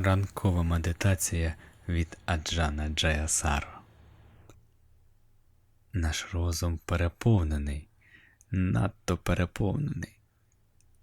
Ранкова медитація від Аджана Джаясаро. Наш розум переповнений, надто переповнений,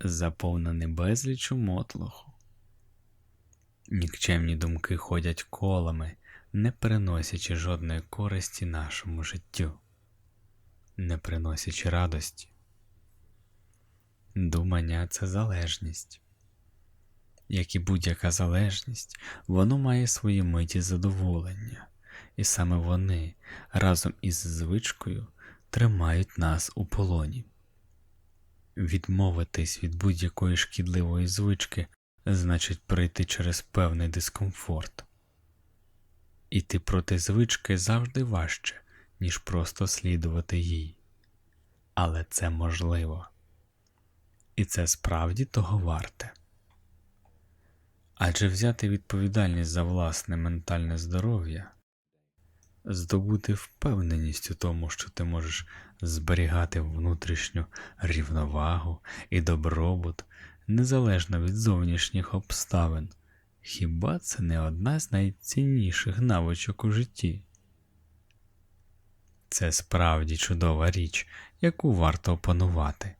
заповнений безлічу мотлоху. Нікчемні думки ходять колами, не приносячи жодної користі нашому життю, не приносячи радості. Думання це залежність як і будь-яка залежність, воно має свої миті задоволення, і саме вони разом із звичкою тримають нас у полоні. Відмовитись від будь-якої шкідливої звички значить пройти через певний дискомфорт. Іти проти звички завжди важче, ніж просто слідувати їй. Але це можливо. І це справді того варте. Адже взяти відповідальність за власне ментальне здоров'я, здобути впевненість у тому, що ти можеш зберігати внутрішню рівновагу і добробут незалежно від зовнішніх обставин, хіба це не одна з найцінніших навичок у житті? Це справді чудова річ, яку варто опанувати.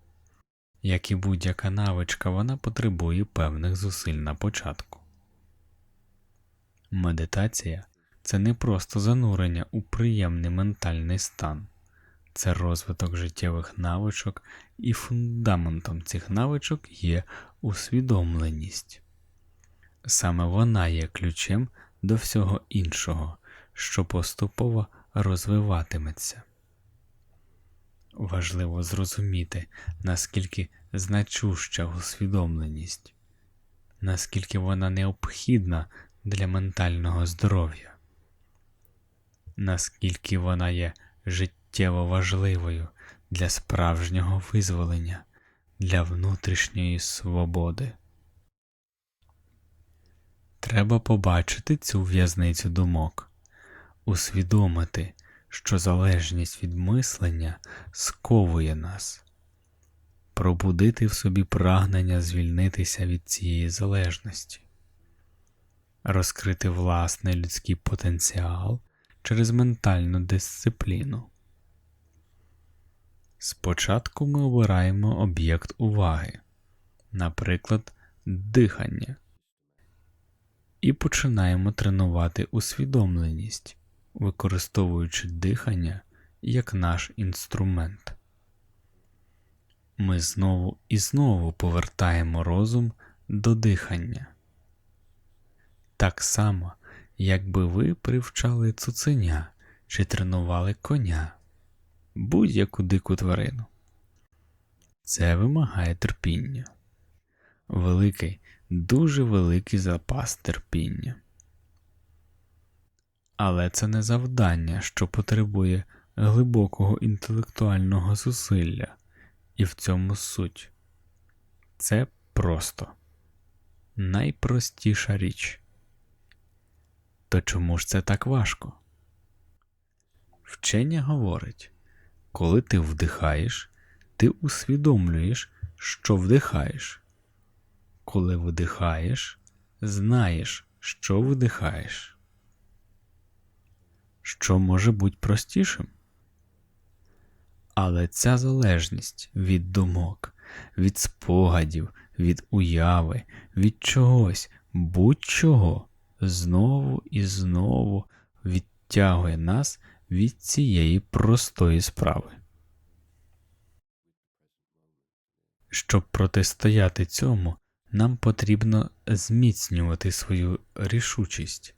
Як і будь-яка навичка, вона потребує певних зусиль на початку. Медитація це не просто занурення у приємний ментальний стан, це розвиток життєвих навичок, і фундаментом цих навичок є усвідомленість. Саме вона є ключем до всього іншого, що поступово розвиватиметься. Важливо зрозуміти, наскільки значуща усвідомленість, наскільки вона необхідна для ментального здоров'я, наскільки вона є життєво важливою для справжнього визволення, для внутрішньої свободи. Треба побачити цю в'язницю думок, усвідомити що залежність від мислення сковує нас, пробудити в собі прагнення звільнитися від цієї залежності, розкрити власний людський потенціал через ментальну дисципліну. Спочатку ми обираємо об'єкт уваги, наприклад, дихання, і починаємо тренувати усвідомленість використовуючи дихання як наш інструмент. Ми знову і знову повертаємо розум до дихання. Так само, якби ви привчали цуценя чи тренували коня, будь-яку дику тварину. Це вимагає терпіння, великий, дуже великий запас терпіння. Але це не завдання, що потребує глибокого інтелектуального зусилля, і в цьому суть. Це просто найпростіша річ. То чому ж це так важко? Вчення говорить, коли ти вдихаєш, ти усвідомлюєш, що вдихаєш. Коли видихаєш, знаєш, що видихаєш що може бути простішим. Але ця залежність від думок, від спогадів, від уяви, від чогось, будь-чого знову і знову відтягує нас від цієї простої справи. Щоб протистояти цьому, нам потрібно зміцнювати свою рішучість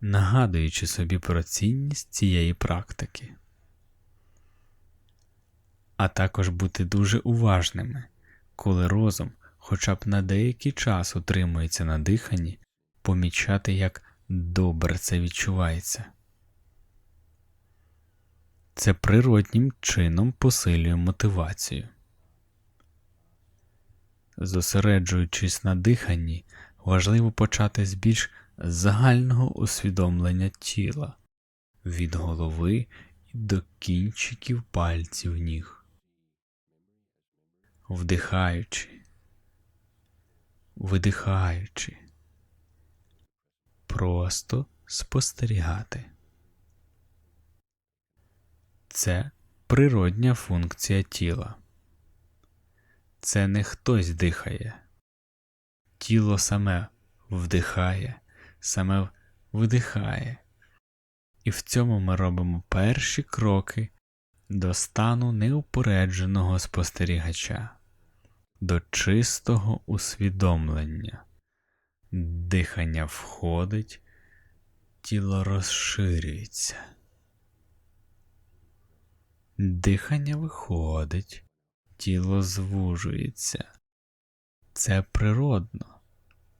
нагадуючи собі про цінність цієї практики, а також бути дуже уважними, коли розум хоча б на деякий час утримується на диханні, помічати, як добре це відчувається. Це природнім чином посилює мотивацію. Зосереджуючись на диханні, важливо почати з більш загального усвідомлення тіла від голови до кінчиків пальців ніг, вдихаючи, видихаючи, просто спостерігати. Це природня функція тіла. Це не хтось дихає. Тіло саме вдихає, саме видихає. І в цьому ми робимо перші кроки до стану неупередженого спостерігача, до чистого усвідомлення. Дихання входить, тіло розширюється. Дихання виходить, тіло звужується. Це природно,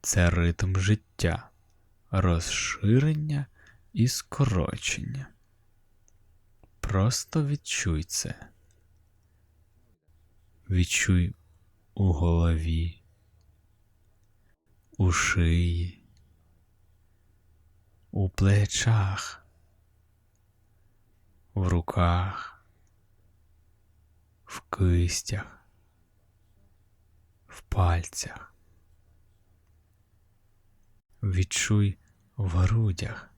це ритм життя, розширення і скорочення. Просто відчуй це. Відчуй у голові, у шиї, у плечах, в руках, в кистях, в пальцях. Відчуй в грудях,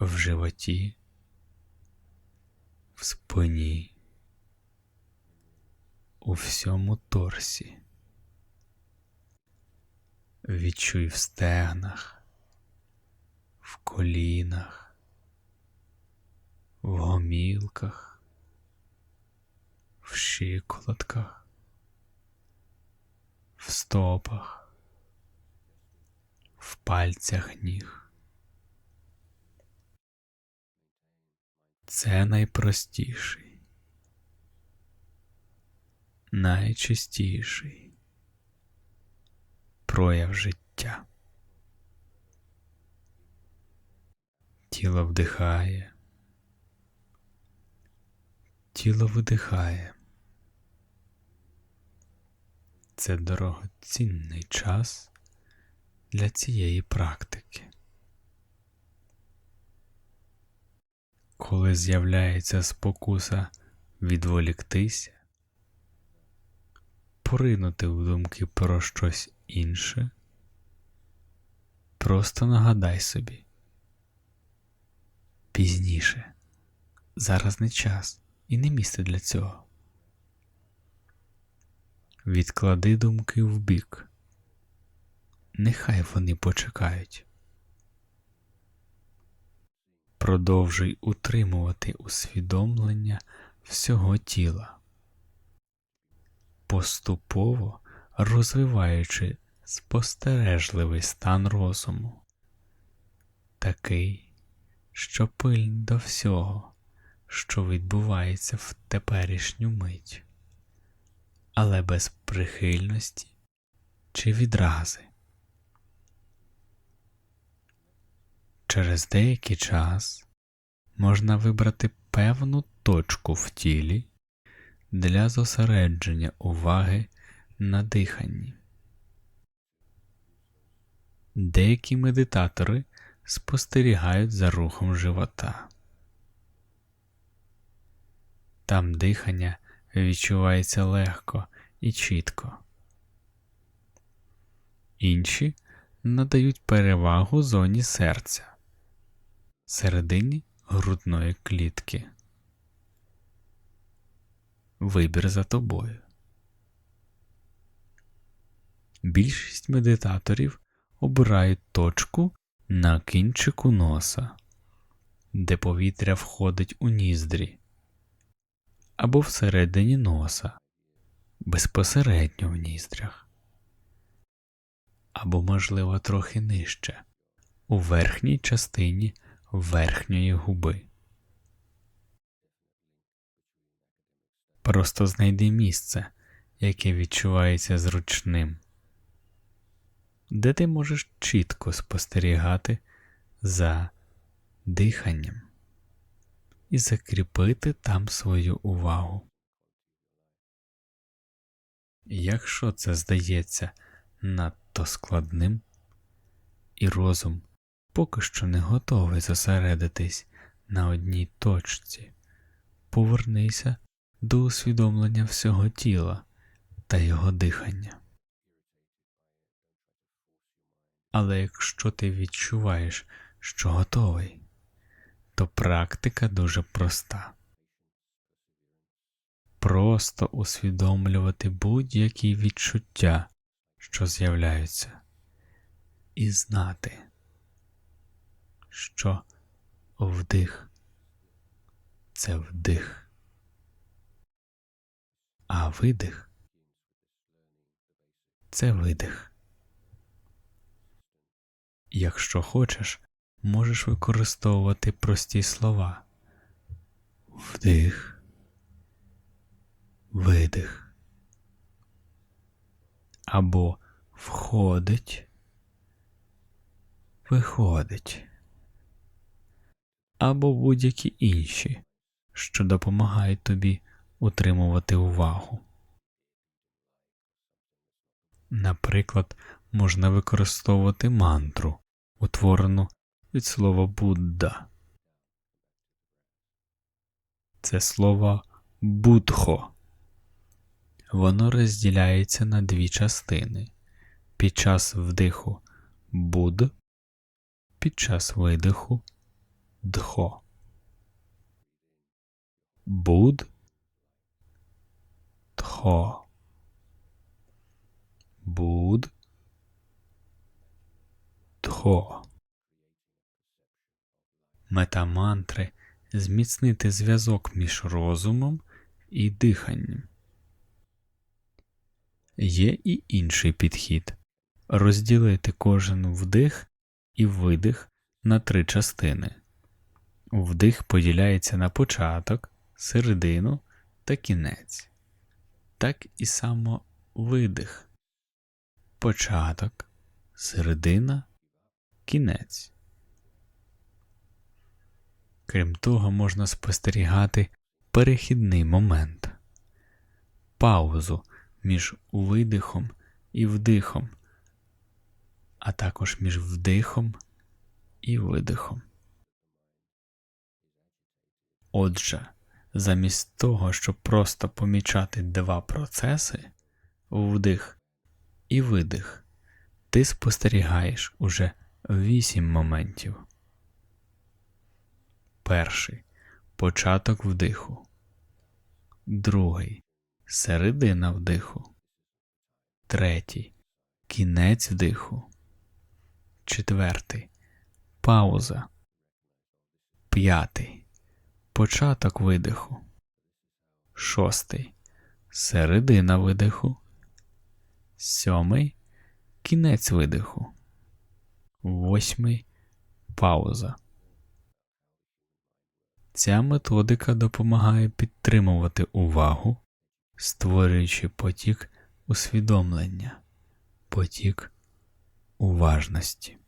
в животі, в спині, у всьому торсі. Відчуй в стегнах, в колінах, в гомілках, в щиколотках, в стопах, в пальцях ніг. Це найпростіший, найчистіший прояв життя. Тіло вдихає, тіло видихає. Це дорогоцінний час для цієї практики. Коли з'являється спокуса відволіктися, поринути в думки про щось інше, просто нагадай собі. Пізніше, зараз не час і не місце для цього. Відклади думки вбік, нехай вони почекають. Продовжуй утримувати усвідомлення всього тіла, поступово розвиваючи спостережливий стан розуму, такий, що пильний до всього, що відбувається в теперішню мить, але без прихильності чи відрази. Через деякий час можна вибрати певну точку в тілі для зосередження уваги на диханні. Деякі медитатори спостерігають за рухом живота. Там дихання відчувається легко і чітко. Інші надають перевагу зоні серця, середині грудної клітки. Вибір за тобою. Більшість медитаторів обирають точку на кінчику носа, де повітря входить у ніздрі, або всередині носа, безпосередньо в ніздрях, або, можливо, трохи нижче, у верхній частині верхньої губи. Просто знайди місце, яке відчувається зручним де ти можеш чітко спостерігати за диханням і закріпити там свою увагу. Якщо це здається надто складним, і розум поки що не готовий зосередитись на одній точці, повернися до усвідомлення всього тіла та його дихання. Але якщо ти відчуваєш, що готовий, то практика дуже проста. Просто усвідомлювати будь-які відчуття, що з'являються, і знати, що вдих. Це вдих, а видих. Це видих. Якщо хочеш, можеш використовувати прості слова. Вдих, видих. Або входить, виходить, або будь-які інші, що допомагають тобі утримувати увагу. Наприклад, можна використовувати мантру, утворену від слова Будда. Це слово будхо. Воно розділяється на дві частини. Під час вдиху буд, під час видиху дхо. Буд тхо. Буд Тхо. Мета мантри зміцнити зв'язок між розумом і диханням. Є і інший підхід розділити кожен вдих і видих на три частини. Вдих поділяється на початок, середину та кінець. Так і само видих початок, середина, кінець. Крім того, можна спостерігати перехідний момент, паузу між видихом і вдихом, а також між вдихом і видихом. Отже, замість того, щоб просто помічати два процеси вдих і видих. Ти спостерігаєш уже вісім моментів. Перший початок вдиху. Другий середина вдиху. Третій кінець вдиху. Четвертий пауза. П'ятий початок видиху. Шостий середина видиху сьомий кінець видиху, восьмий пауза. Ця методика допомагає підтримувати увагу, створюючи потік усвідомлення, потік уважності.